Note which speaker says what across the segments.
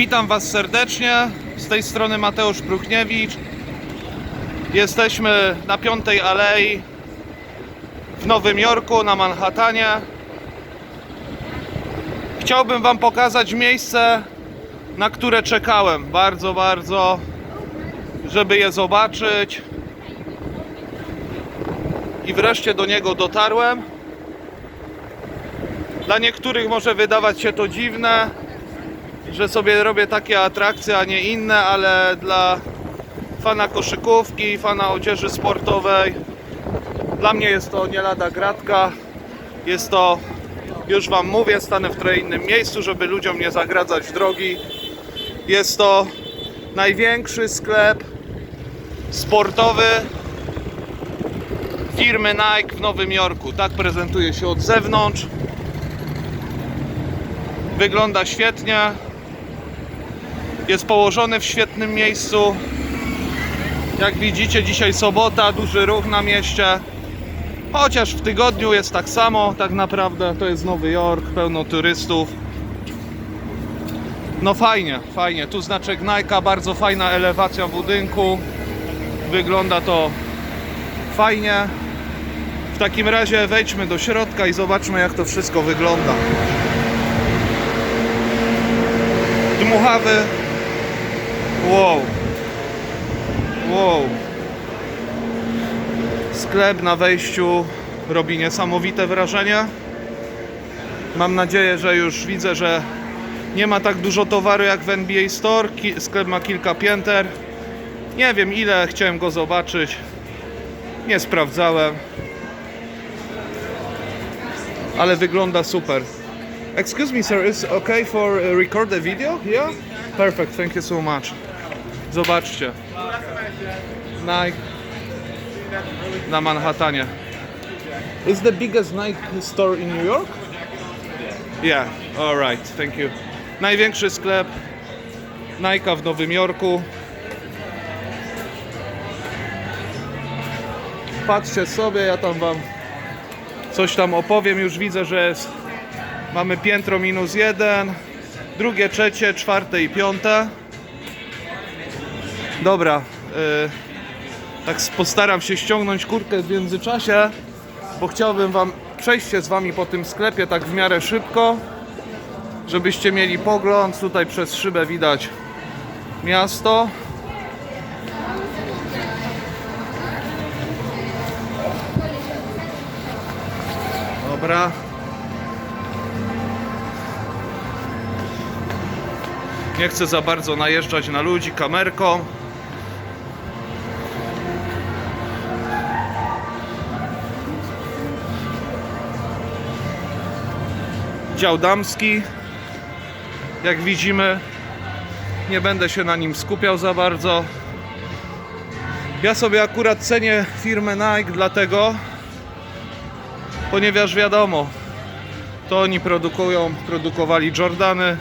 Speaker 1: Witam Was serdecznie. Z tej strony Mateusz Pruchniewicz. Jesteśmy na Piątej Alei w Nowym Jorku, na Manhattanie. Chciałbym Wam pokazać miejsce, na które czekałem bardzo, bardzo, żeby je zobaczyć. I wreszcie do niego dotarłem. Dla niektórych może wydawać się to dziwne, że sobie robię takie atrakcje, a nie inne, ale dla fana koszykówki, fana odzieży sportowej, dla mnie jest to nie lada gratka. Jest to, już Wam mówię, stanę w trochę innym miejscu, żeby ludziom nie zagradzać drogi. Jest to największy sklep sportowy firmy Nike w Nowym Jorku. Tak prezentuje się od zewnątrz. Wygląda świetnie. Jest położony w świetnym miejscu. Jak widzicie, dzisiaj sobota, duży ruch na mieście. Chociaż w tygodniu jest tak samo, tak naprawdę to jest Nowy Jork, pełno turystów. No fajnie, fajnie. Tu znaczek Nike, bardzo fajna elewacja budynku. Wygląda to fajnie. W takim razie wejdźmy do środka i zobaczmy jak to wszystko wygląda. Dmuchawy. Wow. Wow. Sklep na wejściu robi niesamowite wrażenie. Mam nadzieję, że już widzę, że nie ma tak dużo towaru jak w NBA Store. Sklep ma kilka pięter. Nie wiem ile, chciałem go zobaczyć. Nie sprawdzałem. Ale wygląda super. Excuse me, sir, is okay for uh, record a video? Yeah? Perfect, thank you so much. Zobaczcie. Nike na Manhattanie. Is the biggest Nike store in New York? Yeah, alright, thank you. Największy sklep Nike w Nowym Jorku. Patrzcie sobie, ja tam wam coś tam opowiem. Już widzę, że jest Mamy piętro minus jeden, drugie, trzecie, czwarte i piąte. Dobra, y, tak postaram się ściągnąć kurtkę w międzyczasie, bo chciałbym wam przejść się z wami po tym sklepie tak w miarę szybko, żebyście mieli pogląd. Tutaj przez szybę widać miasto. Dobra. Nie chcę za bardzo najeżdżać na ludzi kamerką. Dział damski. Jak widzimy, nie będę się na nim skupiał za bardzo. Ja sobie akurat cenię firmę Nike dlatego, ponieważ wiadomo, to oni produkują, produkowali Jordany,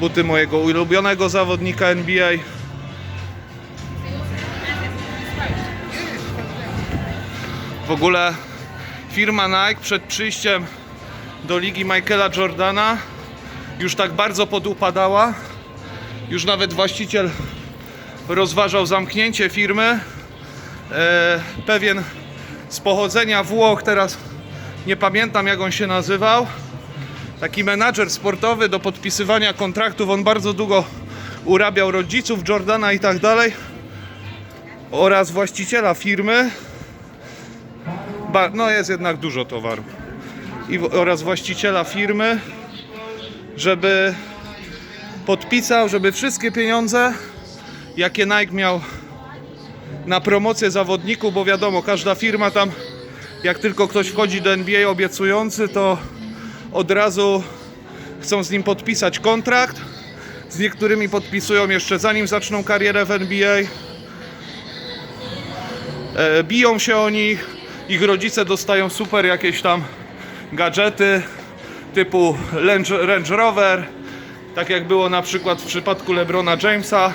Speaker 1: buty mojego ulubionego zawodnika NBA. W ogóle firma Nike przed przyjściem do ligi Michaela Jordana już tak bardzo podupadała. Już nawet właściciel rozważał zamknięcie firmy. E, pewien z pochodzenia Włoch, teraz nie pamiętam jak on się nazywał, taki menadżer sportowy do podpisywania kontraktów. On bardzo długo urabiał rodziców Jordana i tak dalej. Oraz właściciela firmy. Ba- no jest jednak dużo towaru. I, oraz właściciela firmy, żeby podpisał, żeby wszystkie pieniądze, jakie Nike miał na promocję zawodników, bo wiadomo, każda firma tam, jak tylko ktoś wchodzi do NBA obiecujący, to od razu chcą z nim podpisać kontrakt. Z niektórymi podpisują jeszcze zanim zaczną karierę w NBA. E, biją się o nich. Ich rodzice dostają super jakieś tam gadżety typu Range, Rover. Tak jak było na przykład w przypadku LeBrona Jamesa.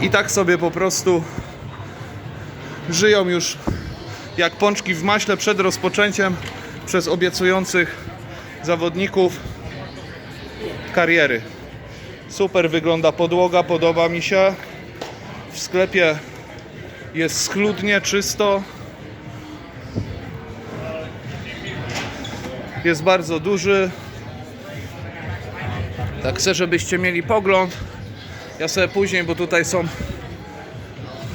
Speaker 1: I tak sobie po prostu żyją już jak pączki w maśle przed rozpoczęciem przez obiecujących zawodników. kariery. Super wygląda podłoga, podoba mi się. W sklepie jest schludnie, czysto. Jest bardzo duży. Tak chcę, żebyście mieli pogląd. Ja sobie później, bo tutaj są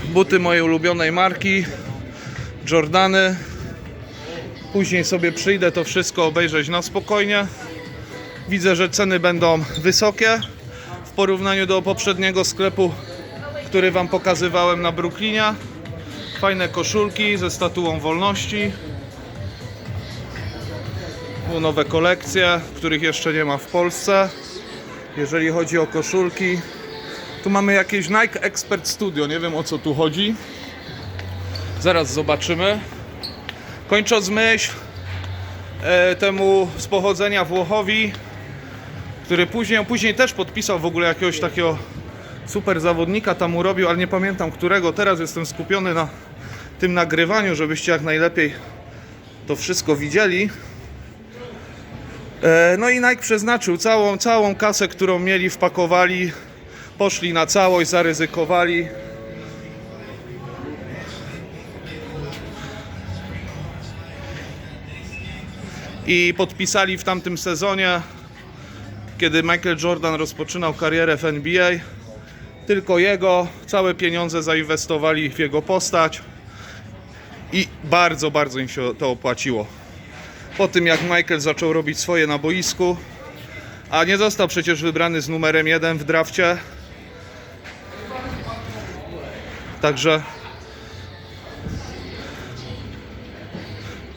Speaker 1: buty mojej ulubionej marki Jordany. Później sobie przyjdę to wszystko obejrzeć na spokojnie. Widzę, że ceny będą wysokie w porównaniu do poprzedniego sklepu, który Wam pokazywałem na Brooklynie. Fajne koszulki ze statuą wolności. Tu nowe kolekcje, których jeszcze nie ma w Polsce. Jeżeli chodzi o koszulki, tu mamy jakieś Nike Expert Studio. Nie wiem o co tu chodzi. Zaraz zobaczymy. Kończąc myśl e, temu z pochodzenia Włochowi, który później, później też podpisał w ogóle jakiegoś takiego super zawodnika tam urobił, ale nie pamiętam którego. Teraz jestem skupiony na tym nagrywaniu, żebyście jak najlepiej to wszystko widzieli. E, No i Nike przeznaczył całą, całą kasę, którą mieli, wpakowali, poszli na całość, zaryzykowali. I podpisali w tamtym sezonie, kiedy Michael Jordan rozpoczynał karierę w NBA, tylko jego, całe pieniądze zainwestowali w jego postać i bardzo, bardzo im się to opłaciło po tym jak Michael zaczął robić swoje na boisku, a nie został przecież wybrany z numerem 1 w drafcie. Także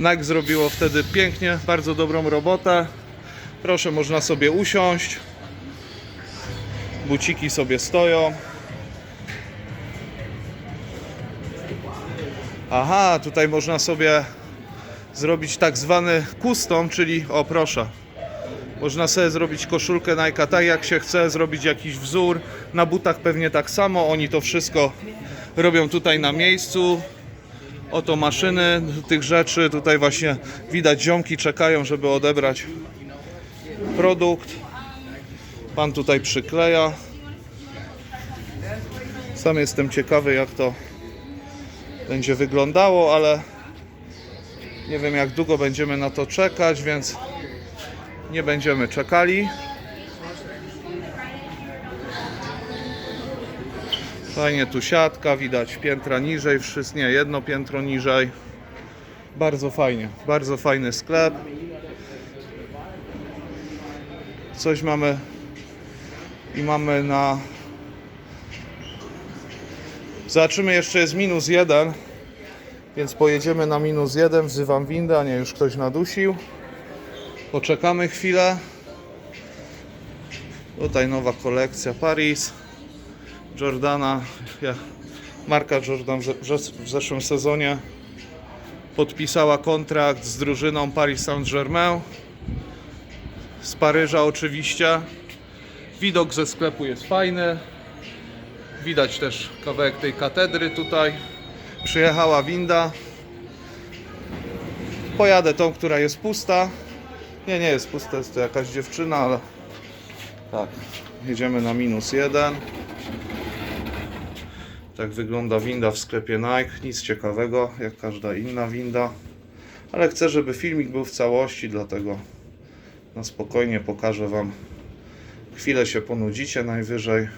Speaker 1: Nike zrobiło wtedy pięknie, bardzo dobrą robotę. Proszę, można sobie usiąść. Buciki sobie stoją. Aha, tutaj można sobie zrobić tak zwany custom, czyli o proszę. Można sobie zrobić koszulkę Nike tak jak się chce, zrobić jakiś wzór. Na butach pewnie tak samo. Oni to wszystko robią tutaj na miejscu. Oto maszyny tych rzeczy. Tutaj właśnie widać ziomki czekają, żeby odebrać produkt. Pan tutaj przykleja. Sam jestem ciekawy jak to będzie wyglądało, ale nie wiem jak długo będziemy na to czekać, więc nie będziemy czekali. Fajnie tu siatka, widać piętra niżej, wszystko nie, jedno piętro niżej. Bardzo fajnie, bardzo fajny sklep. Coś mamy i mamy na. Zobaczymy, jeszcze jest minus jeden. Więc pojedziemy na minus jeden, wzywam windę, a nie, już ktoś nadusił. Poczekamy chwilę. Tutaj nowa kolekcja Paris. Jordana. Ja, marka Jordan w, zeszłym sezonie podpisała kontrakt z drużyną Paris Saint-Germain. Z Paryża oczywiście. Widok ze sklepu jest fajny. Widać też kawałek tej katedry tutaj. Przyjechała winda. Pojadę tą, która jest pusta. Nie, nie jest pusta, jest to jakaś dziewczyna, ale tak. Jedziemy na minus jeden. Tak wygląda winda w sklepie Nike. Nic ciekawego, jak każda inna winda. Ale chcę, żeby filmik był w całości, dlatego na spokojnie pokażę Wam. Chwilę się ponudzicie najwyżej.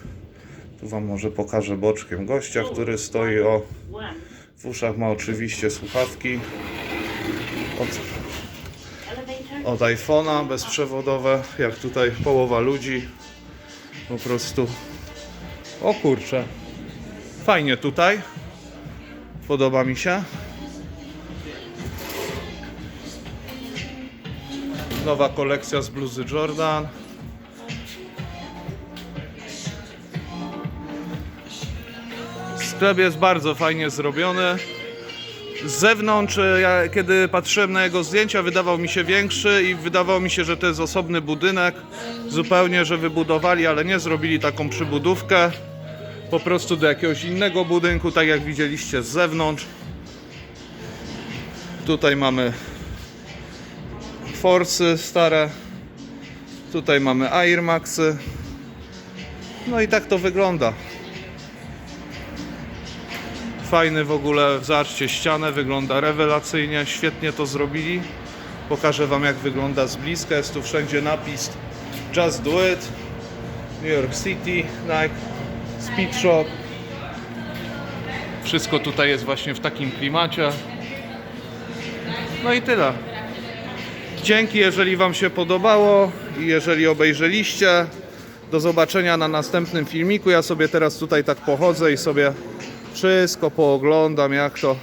Speaker 1: Tu Wam może pokażę boczkiem gościa, który stoi o w uszach ma oczywiście słuchawki od, od iPhone'a bezprzewodowe, jak tutaj połowa ludzi. Po prostu. O kurczę. Fajnie tutaj. Podoba mi się. Nowa kolekcja z bluzy Jordan. Sklep jest bardzo fajnie zrobiony. Z zewnątrz, e, ja, kiedy patrzyłem na jego zdjęcia, wydawał mi się większy i wydawało mi się, że to jest osobny budynek. Zupełnie, że wybudowali, ale nie zrobili taką przybudówkę. Po prostu do jakiegoś innego budynku, tak jak widzieliście z zewnątrz. Tutaj mamy forsy stare. Tutaj mamy Air Maxy. No i tak to wygląda. Fajny w ogóle, zobaczcie, ścianę wygląda rewelacyjnie, świetnie to zrobili. Pokażę Wam jak wygląda z bliska, jest tu wszędzie napis Just Do It, New York City, Nike, Speed Shop. Wszystko tutaj jest właśnie w takim klimacie. No i tyle. Dzięki, jeżeli Wam się podobało i jeżeli obejrzeliście. Do zobaczenia na następnym filmiku. Ja sobie teraz tutaj tak pochodzę i sobie wszystko pooglądam, jak to,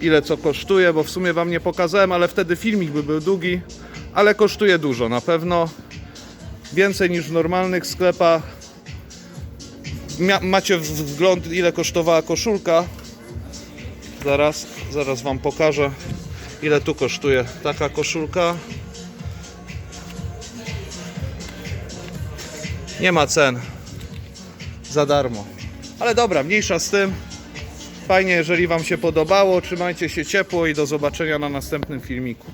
Speaker 1: ile co kosztuje, bo w sumie Wam nie pokazałem, ale wtedy filmik by był długi, ale kosztuje dużo na pewno. Więcej niż w normalnych sklepach. Mia- macie wgląd, ile kosztowała koszulka. Zaraz, zaraz Wam pokażę, ile tu kosztuje taka koszulka. Nie ma cen. Za darmo. Ale dobra, mniejsza z tym. Fajnie, jeżeli Wam się podobało. Trzymajcie się ciepło i do zobaczenia na następnym filmiku.